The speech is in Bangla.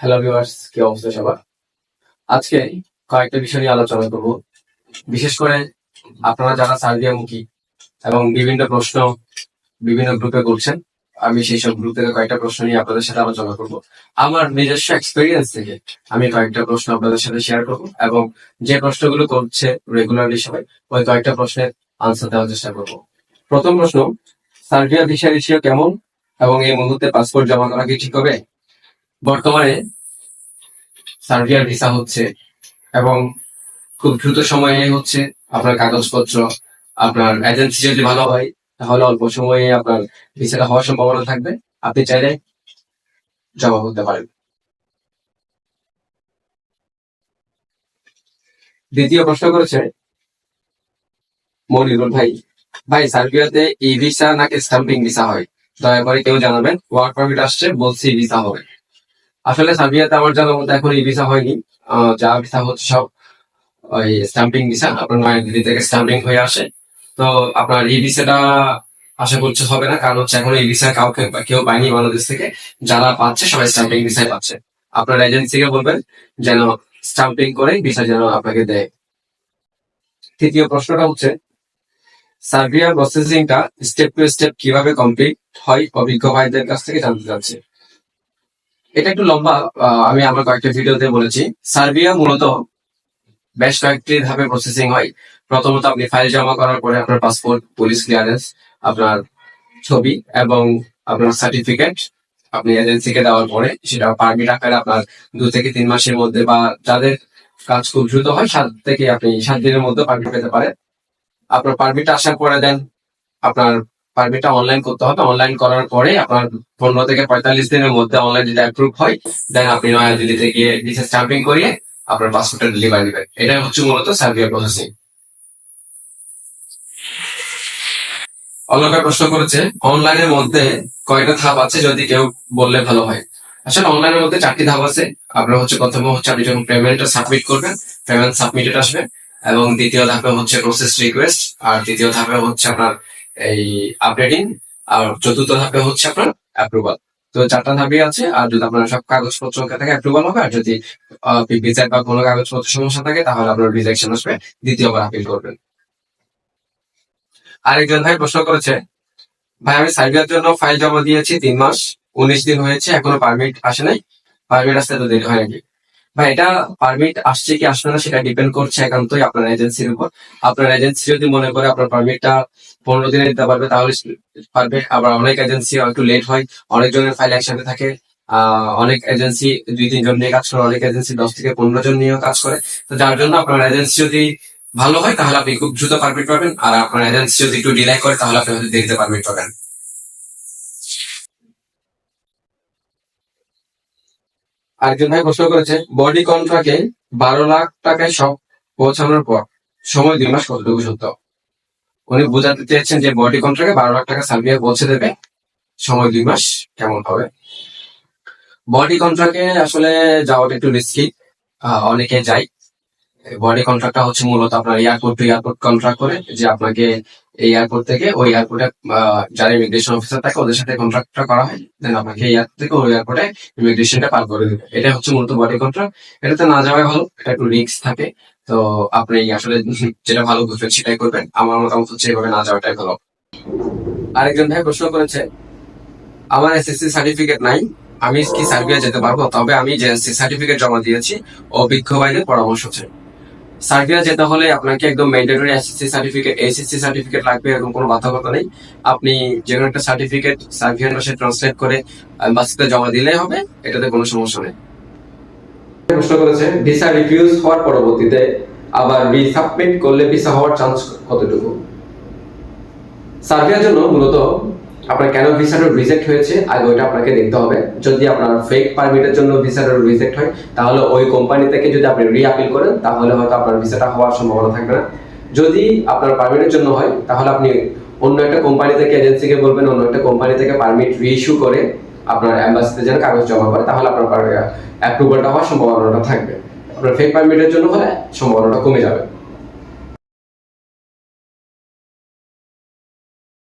হ্যালো ভিউয়ার্স কি অবস্থা সবার? আজকে কয়েকটা বিষয় নিয়ে আলোচনা করব। বিশেষ করে আপনারা যারা সার্বিয়ামুখী এবং বিভিন্ন প্রশ্ন বিভিন্ন গ্রুপে করছেন, আমি সেই সব গ্রুপ থেকে কয়েকটা প্রশ্ন নিয়ে আপনাদের সাথে আলোচনা করব। আমার নিজস্ব এক্সপিরিয়েন্স থেকে আমি কয়েকটা প্রশ্ন আপনাদের সাথে শেয়ার করব এবং যে প্রশ্নগুলো করছে রেগুলারলি সবাই, ওই কয়েকটা প্রশ্নের আনসার দেওয়ার চেষ্টা করব। প্রথম প্রশ্ন, সার্বিয়া ভিসা রেশিও কেমন এবং এই মুহূর্তে পাসপোর্ট জমা করা কি ঠিক হবে? বর্তমানে সার্বিয়ার ভিসা হচ্ছে এবং খুব দ্রুত সময়ে হচ্ছে আপনার কাগজপত্র, আপনার এজেন্সি যদি ভালো হয়, তাহলে অল্প সময়ে আপনার ভিসাটা হওয়ার সম্ভাবনা থাকবে। আপনি চাইলে জমা করতে পারেন। দ্বিতীয় প্রশ্ন করেছে মনিরুল ভাই। ভাই, সার্বিয়াতে ই ভিসা নাকি স্টাম্পিং ভিসা হয়? দয়া করে কেউ জানাবেন। ওয়ার্ক পারমিট আসছে, বলছি ভিসা হবে। আসলে সার্বিয়াতে আমার জানার মতো এখন ই ভিসা হয়নি। যা ভিসা হচ্ছে সব, ওই স্টাম্পিং ভিসা আপনার নয়াদিল্লি থেকে স্টাম্পিং হয়ে আসে। তো আপনার এই ভিসাটা আশা করছে হবে না, কারণ হচ্ছে এখন এই ভিসা কাউকে কেউ পায়নি বাংলাদেশ থেকে। যারা পাচ্ছে সবাই স্টাম্পিং ভিসায় পাচ্ছে। আপনার এজেন্সিকে বলবেন যেন স্টাম্পিং করে ভিসা যেন আপনাকে দেয়। তৃতীয় প্রশ্নটা হচ্ছে সার্বিয়ার প্রসেসিংটা স্টেপ টু স্টেপ কীভাবে কমপ্লিট হয় অভিজ্ঞ ভাইদের কাছ থেকে জানতে চাচ্ছি। এটা একটু লম্বা আমি আমার কয়েকটা ভিডিওতে বলেছি। সার্বিয়া মূলত বেশ কয়েকটি ধাপে প্রসেসিং হয়। প্রথমত আপনি ফাইল জমা করার পরে আপনার পাসপোর্ট পুলিশ ক্লিয়ারেন্স আপনার ছবি এবং আপনার সার্টিফিকেট আপনি এজেন্সিকে দেওয়ার পরে সেটা পারমিট আকারে আপনার দু থেকে তিন মাসের মধ্যে বা যাদের কাজ খুব দ্রুত হয়, সাত থেকে আপনি সাত দিনের মধ্যে পারমিট পেতে পারেন। আপনার পারমিট আসার পরে দেন আপনার পারমিটটা অনলাইন করতে হবে। অনলাইন করার পরে আপনার পনেরো থেকে পঁয়তাল্লিশ দিনের মধ্যে অনলাইন যদি অ্যাপ্রুভ হয় দেন আপনি নয়াদিল্লিতে গিয়ে ভিসা স্টাম্পিং করিয়ে আপনার পাসপোর্টের ডেলিভারি দেবেন। এটাই হচ্ছে মূলত সার্বিয়া প্রসেসিং অলকা প্রশ্ন করেছে অনলাইনের মধ্যে কয়টা ধাপ আছে যদি কেউ বললে ভালো হয়? আসলে অনলাইনের মধ্যে চারটি ধাপ আছে। আপনার হচ্ছে প্রথম হচ্ছে আপনি যখন পেমেন্টটা সাবমিট করবেন পেমেন্ট সাবমিটেড আসবে। এবং দ্বিতীয় ধাপে হচ্ছে প্রসেস রিকোয়েস্ট আর তৃতীয় ধাপে হচ্ছে আপনার এই আপডেটিং আর চতুর্থ ধাপে হচ্ছে আপনার অ্যাপ্রুভাল তো চারটা ধাপই আছে, আর যদি আপনার সব কাগজপত্র থাকে অ্যাপ্রুভাল হবে, আর যদি ভিসার বা কোনো কাগজপত্র সমস্যা থাকে, তাহলে আপনার রিজেকশন আসবে, দ্বিতীয়বার আপিল করবেন। আরেকজন ভাই প্রশ্ন করেছে, ভাই, আমি সার্বিয়ার জন্য ফাইল জমা দিয়েছি তিন মাস, উনিশ দিন হয়েছে, এখনও পারমিট আসে নাই? পারমিট আসতে তো দেরি হয় নাকি? ভাই এটা পারমিট আসছে কি আসবে না সেটা ডিপেন্ড করছে একান্তই আপনার এজেন্সির উপর। আপনার এজেন্সি যদি মনে করে আপনার পারমিটটা পনেরো দিনে দিতে পারবে, তাহলে পারবে। আবার অনেক এজেন্সি একটু লেট হয়, অনেকজনের ফাইল একসাথে থাকে। অনেক এজেন্সি দুই, তিনজন নিয়ে কাজ করে, অনেক এজেন্সি দশ থেকে পনেরো জন নিয়েও কাজ করে। তো যার জন্য আপনার এজেন্সি যদি ভালো হয়, তাহলে আপনি খুব দ্রুত পারমিট পাবেন। আর আপনার এজেন্সি যদি একটু ডিলাই করে, তাহলে আপনি হয়তো দেরিতে পারমিট পাবেন। আরেকজন ভাই প্রশ্ন করেছে বডি কন্ট্রাক্টে বারো লাখ টাকায় সব পৌঁছানোর পর সময় দুই মাস কতটুকু সত্য? উনি বোঝাতে চেয়েছেন যে বডি কন্ট্রাকে বারো লাখ টাকা সার্বিয়া পৌঁছে দেবে, সময় দুই মাস কেমন হবে? বডি কন্ট্রাক্টে আসলে যাওয়াটা একটু রিস্কি অনেকে যায়। বডি কন্ট্রাক্টটা হচ্ছে মূলত আপনার এয়ারপোর্ট টু এয়ারপোর্ট কন্ট্রাক্ট করে, যে আপনাকে এই এয়ারপোর্ট থেকে ওই এয়ারপোর্টে যারা ইমিগ্রেশন অফিসার থাকে, ওদের সাথে কন্ট্রাক্টটা করা হয় দেন আপনাকে এই এয়ারপোর্ট থেকে ওই এয়ারপোর্টে ইমিগ্রেশনটা পার করে দেবে। এটা হচ্ছে মূলত বডি কন্ট্রাক্ট এটাতে না যাওয়াই ভালো, এটা একটু রিস্ক থাকে। তো আপনি আসলে যেটা ভালো বুঝবেন, সেটাই করবেন। আমার মতামত হচ্ছে এভাবে না যাওয়াটাই ভালো। আরেকজন ভাই প্রশ্ন করেছে, আমার এসএসসি সার্টিফিকেট নাই, আমি কি সার্বিয়া যেতে পারব? তবে আমি যে সার্টিফিকেট জমা দিয়েছি অভিজ্ঞ বাইরের পরামর্শ চাই। সার্বিয়া যেতে হলে আপনাকে একদম mandatory SSC certificate SSC certificate লাগবে, এরকম কোনো বাধ্যকতা নেই। আপনি যে কোনো একটা সার্টিফিকেট সার্বিয়ান ভাষায় ট্রান্সলেট করে বাসিতে জমা দিলেই হবে, এটাতে কোনো সমস্যা নেই। প্রশ্ন করেছে ভিসা রিফিউজ হওয়ার পরবর্তীতে আবার রিসাবমিট করলে ভিসা হওয়ার চান্স কতটুকু? সার্বিয়ার জন্য মূলত আপনার কেন ভিসাটা রিজেক্ট হয়েছে, আগে ওইটা আপনাকে দেখতে হবে। যদি আপনার ফেক পারমিটের জন্য ভিসাটা রিজেক্ট হয়, তাহলে ওই কোম্পানি থেকে যদি আপনি রি আপিল করেন, তাহলে হয়তো আপনার ভিসাটা হওয়ার সম্ভাবনা থাকবে না। যদি আপনার পারমিটের জন্য হয়, তাহলে আপনি অন্য একটা কোম্পানি থেকে এজেন্সিকে বলবেন, অন্য একটা কোম্পানি থেকে পারমিট রিইস্যু করে আপনার অ্যাম্বাসিতে যেন কাগজ জমা করে, তাহলে আপনার অ্যাপ্রুভালটা হওয়ার সম্ভাবনাটা থাকবে। আপনার ফেক পারমিটের জন্য হলে সম্ভাবনাটা কমে যাবে।